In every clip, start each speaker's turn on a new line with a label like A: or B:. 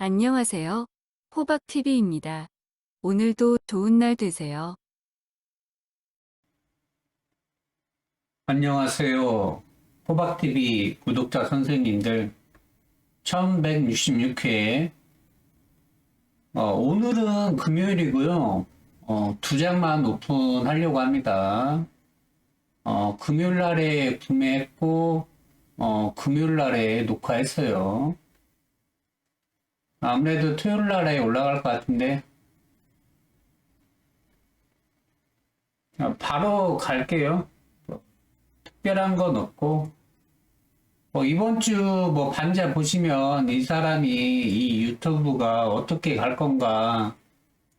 A: 안녕하세요. 호박TV입니다. 오늘도 좋은 날 되세요.
B: 안녕하세요. 호박TV 구독자 선생님들 1166회 어, 오늘은 금요일이고요. 어, 두 장만 오픈하려고 합니다. 어, 금요일 날에 구매했고 어, 금요일 날에 녹화했어요. 아무래도 토요일 날에 올라갈 것 같은데 어, 바로 갈게요. 특별한 건 없고, 뭐 이번 주 뭐 반자 보시면 이 사람이 이 유튜브가 어떻게 갈 건가,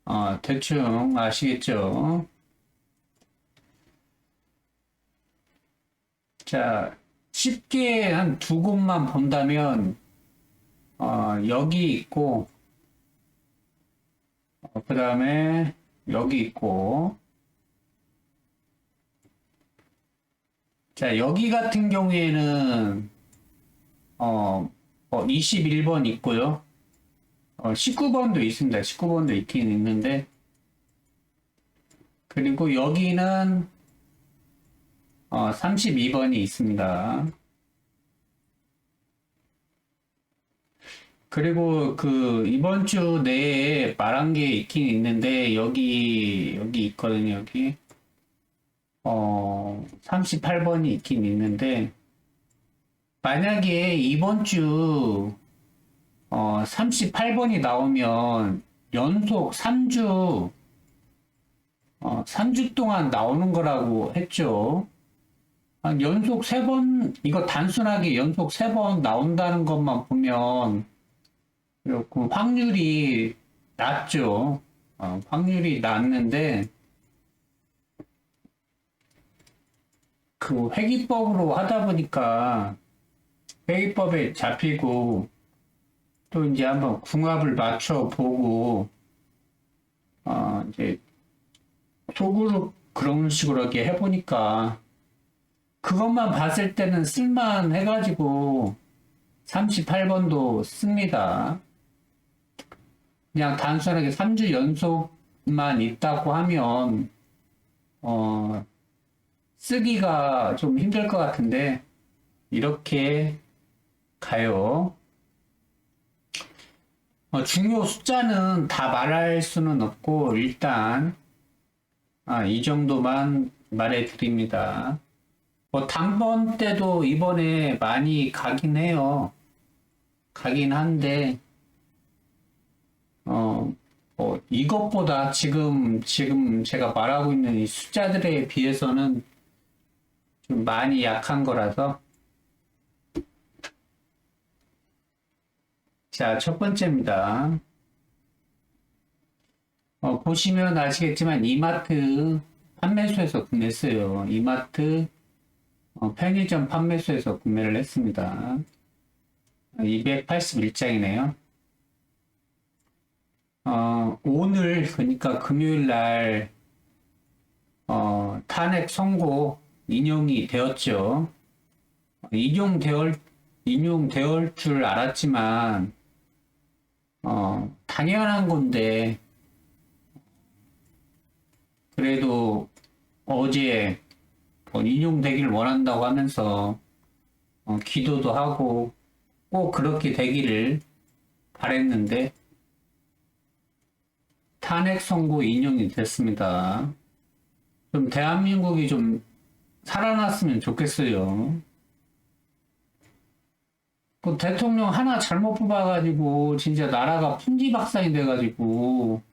B: 어, 대충 아시겠죠? 자, 쉽게 한두 곳만 본다면, 어, 여기 있고, 그 다음에 여기 있고, 자, 여기 같은 경우에는, 어, 어, 21번 있고요. 어, 19번도 있습니다. 19번도 있긴 있는데. 그리고 여기는, 어, 32번이 있습니다. 그리고 그, 이번 주 내에 말한 게 있긴 있는데, 여기, 여기 있거든요, 여기. 어, 38번이 있긴 있는데, 만약에 이번 주, 어, 38번이 나오면 연속 3주, 어, 3주 동안 나오는 거라고 했죠. 아, 연속 3번, 이거 단순하게 연속 3번 나온다는 것만 보면, 그 확률이 낮죠. 어, 확률이 낮는데, 그 회기법으로 하다 보니까 회기법에 잡히고 또 이제 한번 궁합을 맞춰 보고 어 이제 속으로 그런 식으로 이렇게 해보니까 그것만 봤을 때는 쓸만 해가지고 38번도 씁니다. 그냥 단순하게 3주 연속만 있다고 하면 어 쓰기가 좀 힘들 것 같은데 이렇게 가요. 어, 중요 숫자는 다 말할 수는 없고 일단 아, 이 정도만 말해 드립니다. 뭐 단번 때도 이번에 많이 가긴 해요. 가긴 한데 어, 뭐 이것보다 지금 지금 제가 말하고 있는 이 숫자들에 비해서는 좀 많이 약한 거라서. 자, 첫 번째입니다. 어, 보시면 아시겠지만 이마트 판매소에서 구매했어요. 이마트 어, 편의점 판매소에서 구매를 했습니다. 281장이네요. 어, 오늘 그러니까 금요일 날 어, 탄핵 선고 인용이 되었죠. 인용되었, 인용되었 줄 알았지만, 어, 당연한 건데, 그래도 어제 뭐 인용되기를 원한다고 하면서, 어, 기도도 하고, 꼭 그렇게 되기를 바랬는데, 탄핵 선고 인용이 됐습니다. 좀 대한민국이 좀 살아났으면 좋겠어요. 그 대통령 하나 잘못 뽑아가지고 진짜 나라가 풍지박산이 돼가지고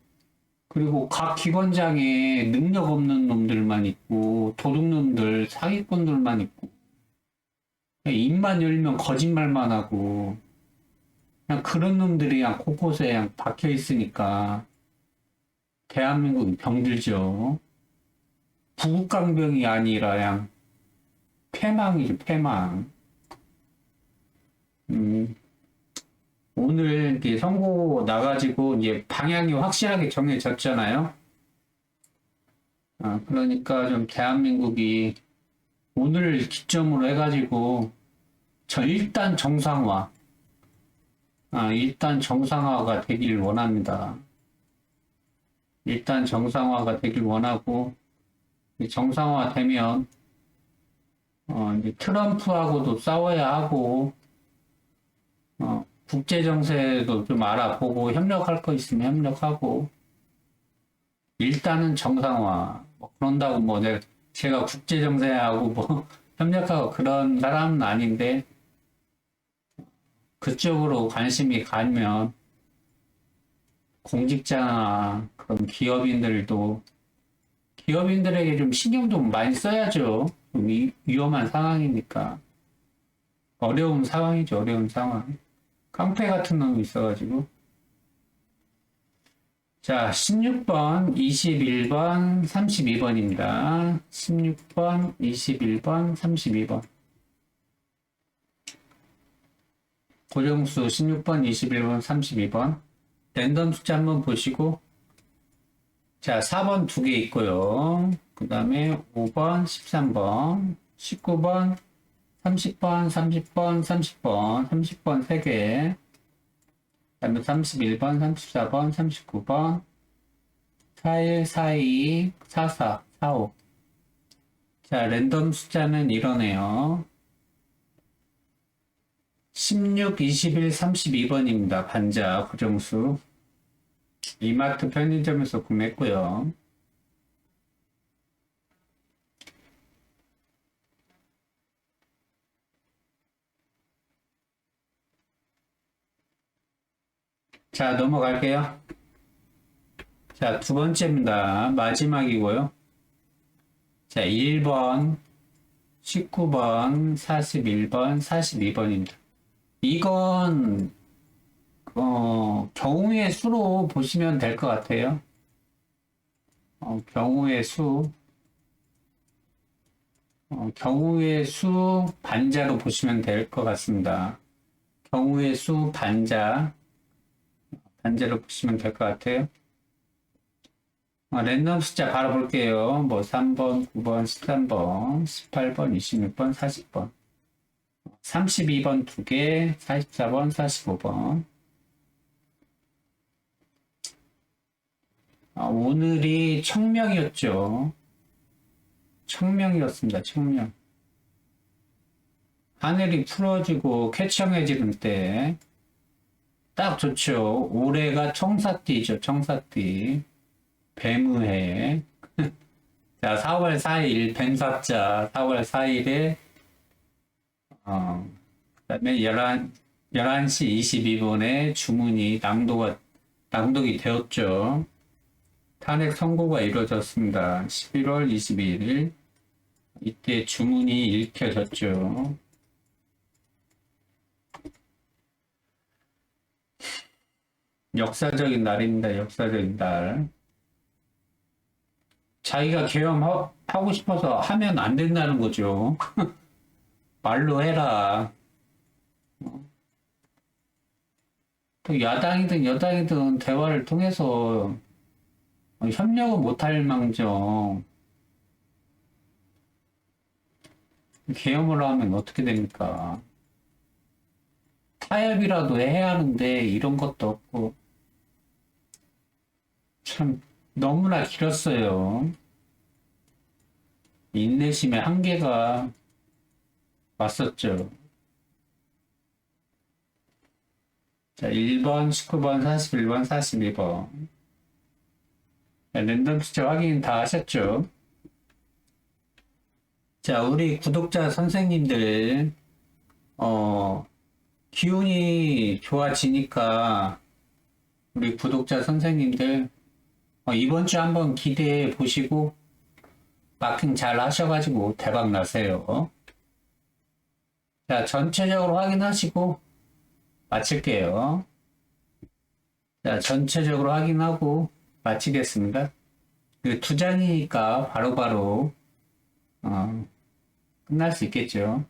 B: 그리고 각 기관장에 능력 없는 놈들만 있고 도둑놈들 사기꾼들만 있고 입만 열면 거짓말만 하고 그냥 그런 놈들이 그냥 곳곳에 그냥 박혀 있으니까 대한민국이 병들죠. 부국강병이 아니라 그냥 패망이죠, 패망. 음, 오늘 이렇게 선고 나가지고 이제 방향이 확실하게 정해졌잖아요. 아, 그러니까 좀 대한민국이 오늘 기점으로 해가지고 저 일단 정상화, 아, 일단 정상화가 되길 원합니다. 일단 정상화가 되길 원하고, 이 정상화 되면, 어, 트럼프하고도 싸워야 하고, 어, 국제 정세도 좀 알아보고, 협력할 거 있으면 협력하고, 일단은 정상화. 뭐 그런다고 뭐 내가, 제가 국제 정세하고 뭐 협력하고 그런 사람은 아닌데, 그쪽으로 관심이 가면 공직자나 그런 기업인들도 기업인들에게 좀 신경 좀 많이 써야죠. 좀 위, 위험한 상황이니까. 어려운 상황이죠, 어려운 상황. 깡패 같은 놈이 있어가지고. 자, 16번, 21번, 32번입니다. 16번, 21번, 32번. 고정수 16번, 21번, 32번. 랜덤 숫자 한번 보시고. 자, 4번 두 개 있고요. 그 다음에 5번, 13번, 19번, 30번, 30번, 30번, 30번 3개. 그 다음에 31번, 34번, 39번, 41, 42, 44, 45. 자, 랜덤 숫자는 이러네요. 16, 21, 32번입니다. 반자 고정수. 이마트 편의점에서 구매했고요. 자, 넘어갈게요. 자, 두 번째입니다. 마지막이고요. 자, 1번, 19번, 41번, 42번입니다. 이건 어, 경우의 수로 보시면 될 것 같아요. 어, 경우의 수, 어, 경우의 수 반자로 보시면 될 것 같습니다. 경우의 수 반자, 반자로 보시면 될 것 같아요. 어, 랜덤 숫자 바로 볼게요. 뭐 3번, 9번, 13번, 18번, 26번, 40번. 32번 두 개, 44번, 45번. 아, 오늘이 청명이었죠. 청명이었습니다. 청명. 하늘이 풀어지고 쾌청해지는 때 딱 좋죠. 올해가 청사띠죠. 청사띠. 뱀의해. 자, 4월 4일 뱀사자 4월 4일에 어, 그다음에 11, 11시 22분에 주문이 낭독가, 낭독이 되었죠. 탄핵 선고가 이루어졌습니다. 11월 22일. 이때 주문이 읽혀졌죠. 역사적인 날입니다. 역사적인 날. 자기가 계엄하고 싶어서 하면 안 된다는 거죠. 말로 해라. 또 야당이든 여당이든 대화를 통해서 협력을 못할 망정 계엄을 하면 어떻게 됩니까? 타협이라도 해야 하는데 이런 것도 없고 참 너무나 길었어요. 인내심의 한계가 왔었죠. 자, 1번, 19번, 41번, 42번. 랜덤 숫자 확인 다 하셨죠? 자, 우리 구독자 선생님들, 어, 기운이 좋아지니까, 우리 구독자 선생님들, 어, 이번 주 한번 기대해 보시고, 마킹 잘 하셔가지고 대박 나세요. 자, 전체적으로 확인하시고 마칠게요. 자, 전체적으로 확인하고 마치겠습니다. 그두 장이니까 바로바로 어, 끝날 수 있겠죠.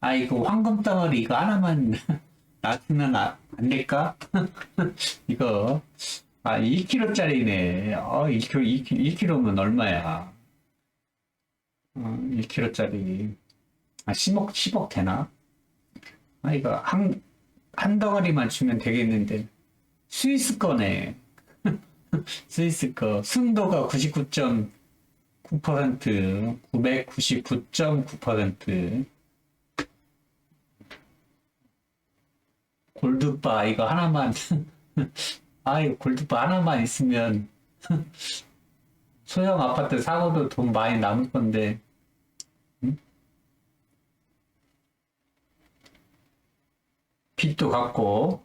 B: 아, 이거 황금 덩어리 이거 하나만 놔두면 아, 안 될까? 이거 아, 1kg짜리네. 어, 1kg, 1kg면 얼마야? 어, 1kg짜리. 아, 10억, 10억 되나? 아, 이거, 한, 한 덩어리만 주면 되겠는데. 스위스 거네. 스위스 거. 승도가 99.9%, 999.9%. 골드바 이거 하나만 아이 골드바 하나만 있으면 소형 아파트 사고도 돈 많이 남을 건데 응? 빚도 갚고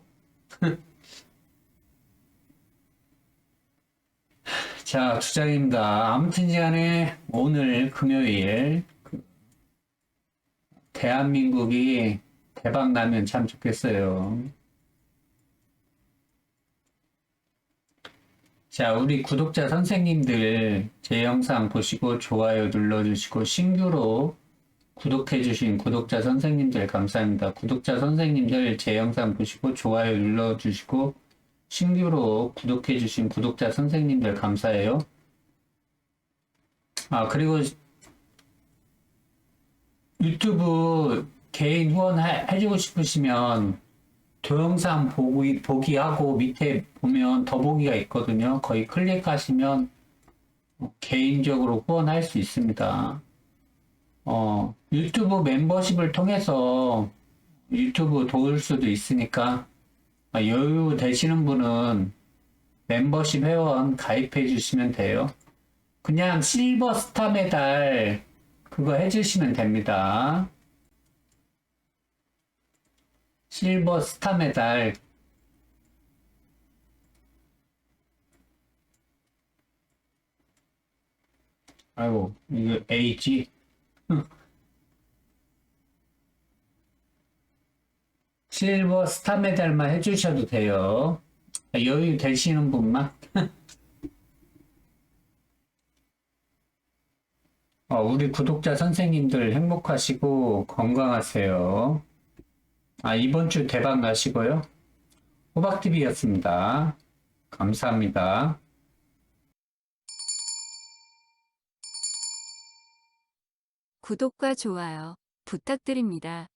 B: 자 주장입니다 아무튼 간에 오늘 금요일 그 대한민국이 대박 나면 참 좋겠어요. 자, 우리 구독자 선생님들 제 영상 보시고 좋아요 눌러주시고 신규로 구독해주신 구독자 선생님들 감사합니다. 구독자 선생님들 제 영상 보시고 좋아요 눌러주시고 신규로 구독해주신 구독자 선생님들 감사해요. 아, 그리고 유튜브 개인 후원 해- 해주고 싶으시면 동영상 보기, 보기 하고 밑에 보면 더보기가 있거든요. 거기 클릭하시면 어, 개인적으로 후원할 수 있습니다. 어, 유튜브 멤버십을 통해서 유튜브 도울 수도 있으니까 아, 여유 되시는 분은 멤버십 회원 가입해 주시면 돼요. 그냥 실버 스타 메달 그거 해주시면 됩니다. 실버 스타 메달 아이고 이거 A 실버 스타 메달만 해주셔도 돼요 여유 되시는 분만 어, 우리 구독자 선생님들 행복하시고 건강하세요 아, 이번 주 대박 나시고요. 호박TV였습니다. 감사합니다.
A: 구독과 좋아요 부탁드립니다.